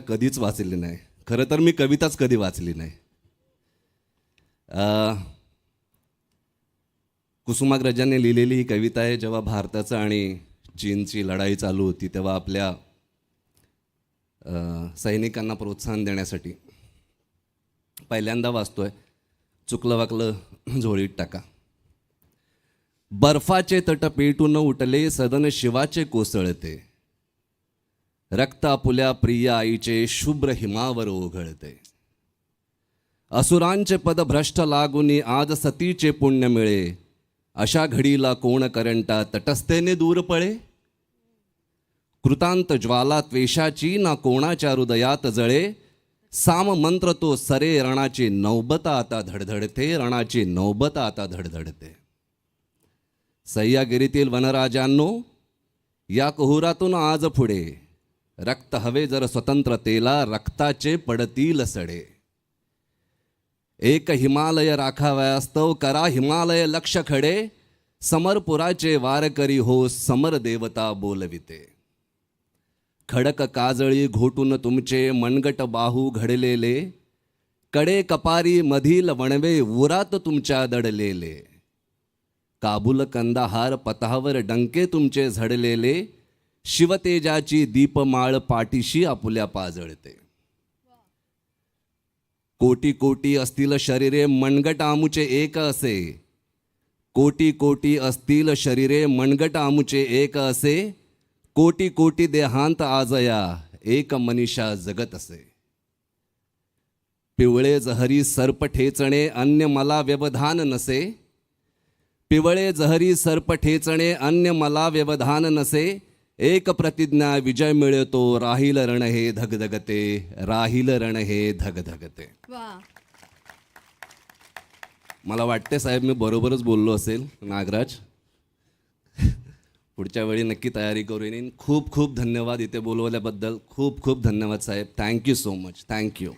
कधीच वाचली नाही. खरं तर मी कविताच कधी वाचली नाही. कुसुमाग्रजांनी लिहिलेली ही कविता आहे जेव्हा भारताचं आणि चीनची लढाई चालू होती तेव्हा आपल्या सैनिकांना प्रोत्साहन देण्यासाठी पहिल्यांदा वाचतोय चुकलं वाकलं झोळीत टाका. बर्फाचे तट पेटून उठले सदन शिवाचे कोसळते. रक्त आपुल्या प्रिय आईचे शुभ्र हिमावर ओघळते. असुरांचे पद भ्रष्ट लागुनी आज सतीचे पुण्य मिळे. अशा घडीला कोण करंटा तटस्थेने दूर पळे? कृतांत ज्वाला त्वेषाची ना कोणाच्या हृदयात जळे. साम मंत्र तो सरे रणाची नौबत आता धडधडते रणाची नौबत आता धडधडते. सह्यागिरीतील वनराजांनो या कोहुरातून आज पुढे. रक्त हवे जर स्वतंत्रतेला रक्ताचे पडतील सडे. एक हिमालय राखाव्यास्तव करा हिमालय लक्ष खडे. समरपुराचे वारकरी हो समर देवता बोलविते. खडक काजळी घोटून तुमचे मनगट बाहू घडलेले. कडे कपारी मधील वणवे उरात तुमच्या दडलेले. काबुल कंदाहार पथावर डंके तुमचे झडलेले. शिवतेजाची दीपमाळ पाठीशी आपुल्या पाजळते. कोटी कोटी असतील शरीरे मनगट आमुचे एक असे. कोटी कोटी असतील शरीरे मनगट आमुचे एक असे. कोटी कोटी देहांत आजया एक मनीषा जगत असे. पिवळे जहरी सर्प ठेचणे अन्य मला व्यवधान नसे. पिवळे जहरी सर्प ठेचणे अन्य मला व्यवधान नसे. एक प्रतिज्ञा विजय मिळतो राहील रण हे धगधगते राहील रण हे धगधगते. मला वाटते साहेब मी बरोबरच बोललो असेल नागराज. पुढच्या वेळी नक्की तयारी करू येईन. खूप खूप धन्यवाद इथे बोलवल्याबद्दल. खूप खूप धन्यवाद साहेब. Thank you so much thank you